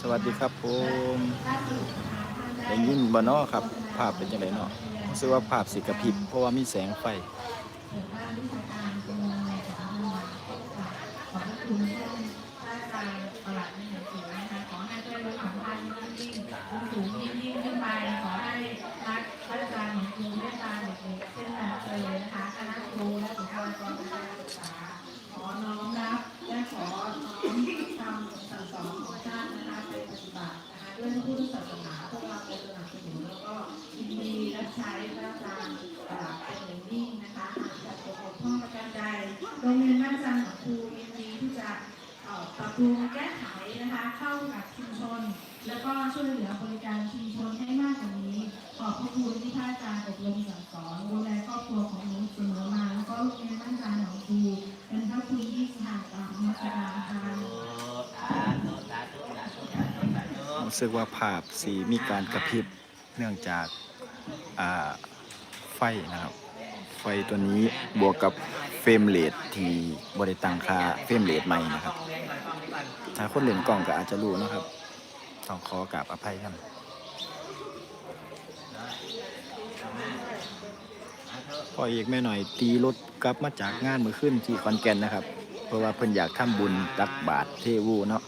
สวัสดีครับผมล่าสุดยิ้ได้ยินบ่นอครับ ภาพเป็นยังไงเนาะรู้สึกว่าภาพสีกระพริบเพราะว่ามีแสงไฟ ปรุงแก้ไขนะคะเข้ากับชุมชน แล้วก็ช่วยเหลือบริการชุมชนให้มากกว่านี้ ขอบพระคุณที่ท่านอาจารย์อบรมสั่งสอนดูแลครอบครัวของหนูเสมอมาแล้วก็โรงเรียนบ้านจันทร์ของครูเป็นพระคุณที่สหกรณ์มาตรการทางรู้สึกว่าภาพสีมีการกระพริบเนื่องจากไฟนะครับ ไฟตัวนี้บวกกับ เฟรมเรทที่บริตังค่าเฟรมเรทใหม่นะครับ ถ้าคนเล่นกล่องก็อาจจะรู้นะครับ ต้องขอกราบอภัยกันพออีกแม่หน่อยตีรถกลับมาจากงานมือขึ้นที่คอนแก่นนะครับ เพราะว่าเพิ่นอยากทำบุญตักบาตรเทวูเนาะ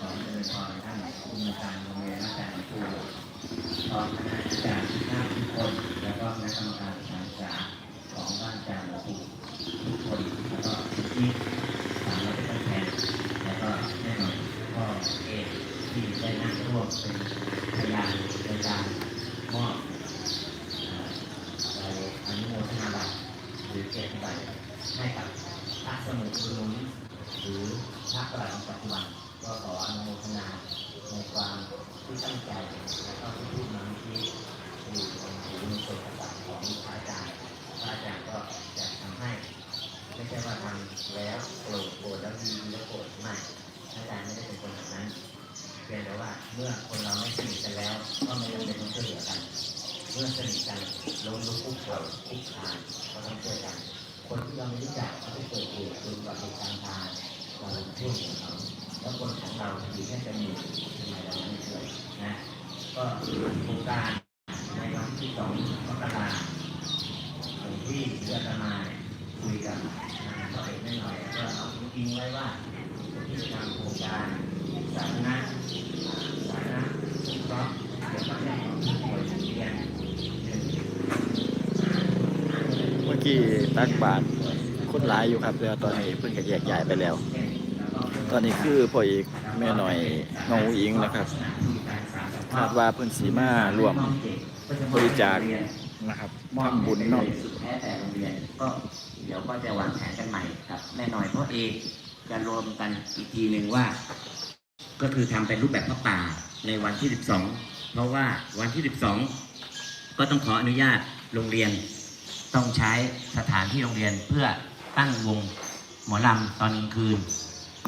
ขอเจริญพรท่านผู้มีการโรงเรียนอาจารย์ครู พร้อมคณะอาจารย์ทุกท่านทุกคน แล้วก็คณะกรรมการการศึกษาของบ้านอาจารย์ครูทุกคนแล้วก็ที่สามเราเป็นแทนแล้วก็แน่นอนพ่อเอกที่ได้นั่งร่วมเป็นพยานในการมอบเอ่อนุโมทนาบัตรหรือเกียรติบัตรให้กับพระสมุทรอุดมหรือพระประหลัดปัจจุบันก็ขออนุโมทนา ในความที่ตั้งใจและก็ที่พูดมาเมื่อยู่ในหูในส่วนต่างของพระอาจารย์พระอาจารย์ก็จะทำให้ ไม่ใช่ว่าทำแล้วโกรธโกรธแล้วดีแล้วโกรธไม่พระอาจารย์ไม่ได้เป็นคนแบบนั้นเพียงแต่ว่าเมื่อคนเราไม่สนิทกันแล้วก็ไม่จำเป็นต้องช่วยเหลือกัน เมื่อสนิทกันล้มลุกคุกเข่าคุกคานก็ต้องช่วยกัน คนที่เราไม่รู้จักเขาที่เกิดเหตุคืออุบัติเหตุการทางเราช่วยเหลือเขา แล้วคนของเราอยู่แค่จะมีทำไมเราไม่ช่วยนะก็โครงการในวันที่สองมกราหลวงพี่เรือตมาคุยกับทางพ่อเอกไม่หน่อยก็เอาจริงไว้ว่าที่ทำโครงการสาธารณะสาธารณะสงเพราะเกี่ยวกับเรื่องของผู้ป่วยเตียงหนึ่งเมื่อกี้ตักบาตรคนหลายอยู่ครับแล้วตอนนี้เพิ่งจะแยกย้ายไปแล้ว ตอนนี้คือพ่อเอกแม่หน่อยน้องอิงนะครับคาดว่าเพิ่นสีมารวมบริจาคนะครับทำบุญเนาะสุดแท้แต่โรงเรียนก็เดี๋ยวก็จะวางแผนกันใหม่ครับแม่หน่อยเพราะเอกจะรวมกันอีกทีหนึ่งว่า ก็คือทำเป็นรูปแบบพระป่าในวันที่ 12 เพราะว่าวันที่ 12 ก็ต้องขออนุญาตโรงเรียน ต้องใช้สถานที่โรงเรียนเพื่อตั้งวงหมอลำตอนกลางคืน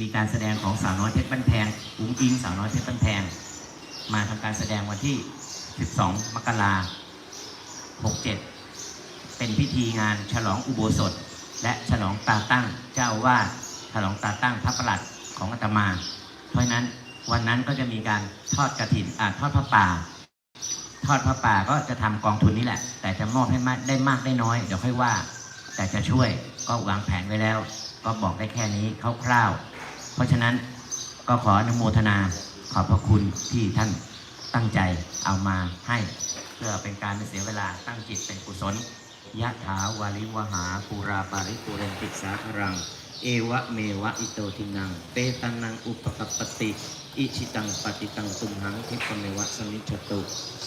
มีการแสดงของสาวน้อยเพชรบ้านแพงอุ้งอิงสาวน้อยเพชรบ้านแพง มาทำการแสดงวันที่ 12 มกราคม67 เป็นพิธีงานฉลองอุโบสถ และฉลองตาตั้งเจ้าอาวาดฉลองตาตั้งพระประหลัดของอาตมา เพราะนั้นวันนั้นก็จะมีการทอดกระถินอ่าทอดพระป่า ทอดพระป่าก็จะทำกองทุนนี่แหละ แต่จะมอบให้มากได้มากได้น้อยเดี๋ยวค่อยว่า แต่จะช่วยก็วางแผนไว้แล้ว ก็บอกได้แค่นี้คร่าวๆ เพราะฉะนั้นก็ขออนุโมทนาขอบพระคุณที่ท่านตั้งใจเอามาให้ เพื่อเป็นการไม่เสียเวลาตั้งจิตเป็นกุศลยะถาวาลิวหาปูราปาริปุเรนติสาครัง เอวะเมวะอิโตทินัง เปตันนังอุปกัปติ อิชิตังปฏิตังตุมหังคิปะเมวะสมิจตุ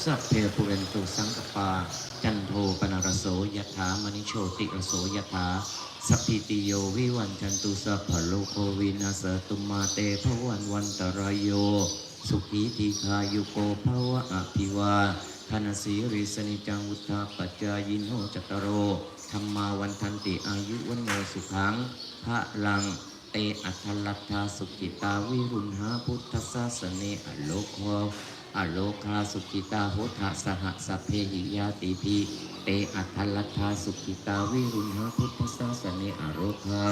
สัพเพปุเรนตุสังกปา จันโทปนารโสยถามณิโชติรโสยถาสัพพิติโยวิวันจันตุสัพพะโลโควินาสตุมาเตภวันวันตรายโย สุขีทีคายุโกภวะอภิวาธนสีริสนิจังวุธาปัจจายโนจัตโรธรรมาวันทันติอายุวันโนสุขังพระลัง เตอัทลัทธาสุกิตาวิรุณหาพุทธศาสเนอโลกโคอโลคาสุกิตาโหทะสหสพเพหิยาติพีเตอัทลัทธาสุกิตาวิรุณหาพุทธศาสเนอโลคา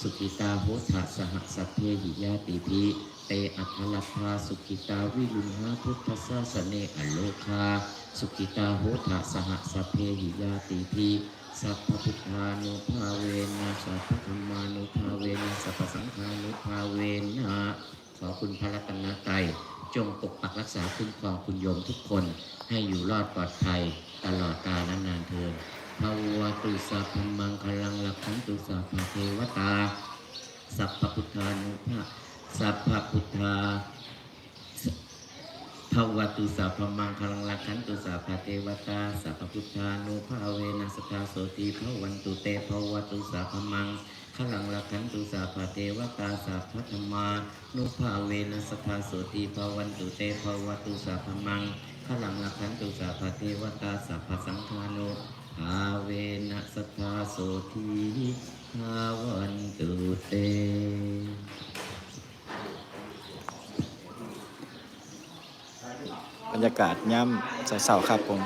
สุกิตาโหทะสหสพเพหิยาติพีเตอัทลัทธาสุกิตาวิรุณหาพุทธศาสเนอโลคาสุกิตาโหทะสหสพเพหิยาติพี สัพพพุทธานุภาเวนะสัพพธรรมานุภาเวนะสัพพสังฆานุภาเวนะขอคุณพระรัตนตรัยจงปกปักรักษาคุ้มครองคุณโยมทุกคน ให้อยู่รอดปลอดภัยตลอดกาลนานเทินภาวะตุสัพพมังคลังลักขันตุสัพพเทวตา สัพพพุทธานุภาสัพพพุทธา ภวตุสัพพมังคลังลักขันตุสัพพเทวตาสัพพพุทธานุภาเวนัสตาโสติภวันตุเตภวตุสัพพมังคลังลักขันตุสัพพเทวตาสัพพธรรมานุภาเวนัสตาโสติภวันตุเตภวตุสัพพมังคลังลักขันตุสัพพเทวตาสัพพสังฆานุภาเวนัสตาโสติภวันตุเต รรยากาศย่ำเสาๆครับผม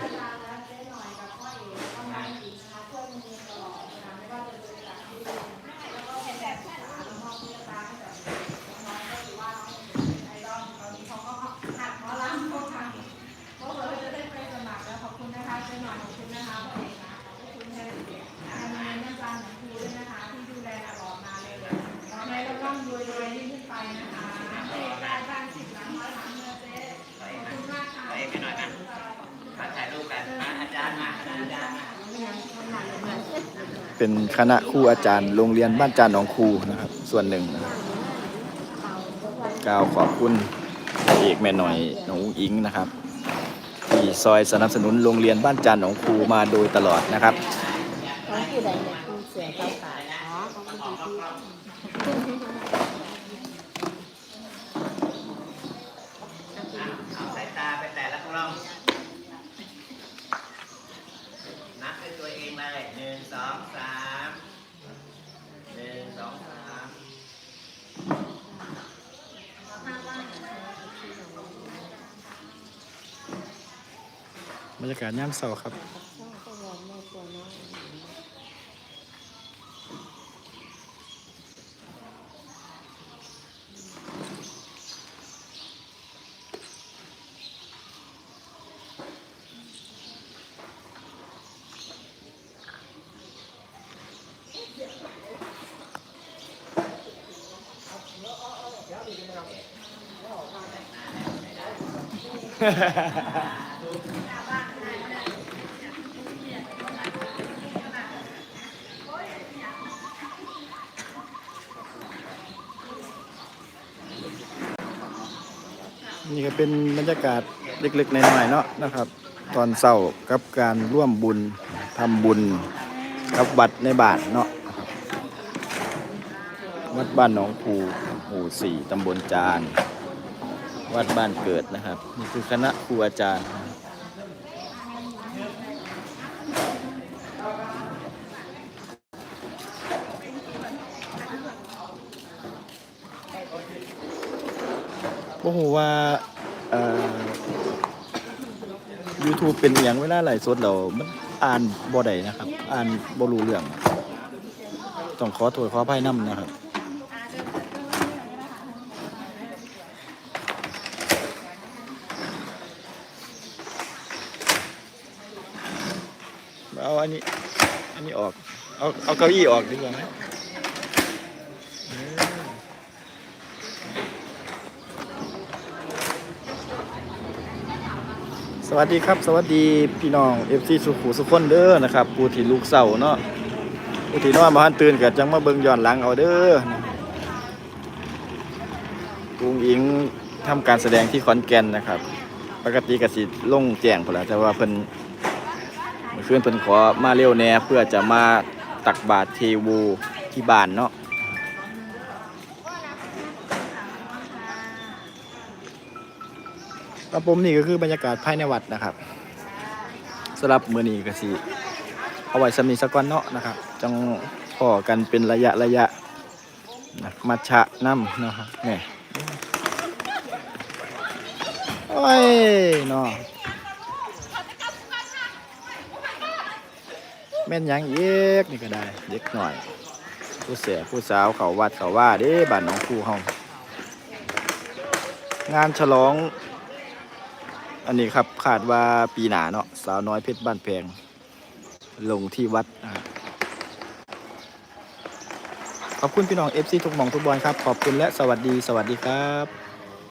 ก็เลยจะได้ไปสมัครแล้วขอบคุณนะคะเจ้าหน่อยขอบคุณนะคะพ่อเอกนะขอบคุณแทนทางโรงเรียนอาจารย์ของครูด้วยนะคะ ที่ดูแลตลอดมาเลยเลยขอให้เราร่ำรวยรวยยิ่งขึ้นไปนะคะเอกได้บ้านสิบหลังร้อยหลังเงินเจ๊ขอบคุณมากค่ะ เอกให้หน่อยกัน มาถ่ายรูปกันมาอาจารย์มาอาจารย์มา เป็นคณะครูอาจารย์ โรงเรียนบ้านจานหนองครูนะครับ ส่วนหนึ่งนะครับกล่าวขอบคุณเอกแม่หน่อยหนองอิงนะครับ ที่ซอยสนับสนุนโรงเรียนบ้านจานหนองครูมาโดยตลอดนะครับเขาคือใดเนี่ยคือเสือเก้าขาอ๋อเขาคือที่ เอาสายตาไปแต่ละกล้อง นับด้วยตัวเองเลยหนึ่งสองสามหนึ่งสองสาม บรร ยากาศย่ำเสาครับช่องก็วอนแม่ตัวน้อย นี่ก็ เป็นบรรยากาศเล็กๆน้อยๆเนาะนะครับ ตอนเศร้ากับการร่วมบุญทำบุญกับวัดในบาทเนาะวัดบ้านหนองภูหมู่สี่ตำบลจาน วัดบ้านเกิดนะครับ นี่คือคณะครูอาจารย์ บ่ฮู้ว่าเอ่อ YouTube เป็นอหย่างเวลาไลฟ์สดแล้วมันอ่านบ่ได้นะครับ อ่านบ่รู้เรื่อง ต้องขอโทษขออภัยนํนะครับ เอาอันนี้ อันนี้ออก เอาเอาเก้าอี้ออกดีกว่าไหมเออ ส วัสดีครับ สวัสดีพี่น้อง FC สุขุสุขคนเด้อนะครับผู้ที่ลูกเสาเนาะผู้ที่นอนมาหันตื่นก็จังมาเบิ่งย้อนหลังเอาเด้อกุ้งอิงทำการแสดงที่ขอนแก่นนะครับ ปกติกสิลงแจ้งพุ่นละแต่ว่าเพิ่นเมื่อนเพิ่นขอมาเร็วแน่เพื่อจะมาตักบาตรเทวูที่บ้านเนาะ ครับผมนี่ก็คือบรรยากาศภายในวัดนะครับสำหรับมื้อนี้ก็สิเอาไว้สำนีสักก่อนเนาะนะครับจังพอกันเป็นระยะระยะนะมัชชะน้ำนะครับนี่โอ้ยเนาะแม่นยังเย็กนี่ก็ได้เด็กหน่อย ผู้เสียผู้สาวเขาวัดเขาว่าเด้บ้านน้องคู่เฮางานฉลอง อันนี้ครับขาดว่าปีหนาเนาะสาวน้อยเพชรบ้านแพง ลงที่วัดครับขอบคุณพี่น้อง FC ทุกมองทุกบอลครับ ขอบคุณและสวัสดีสวัสดีครับ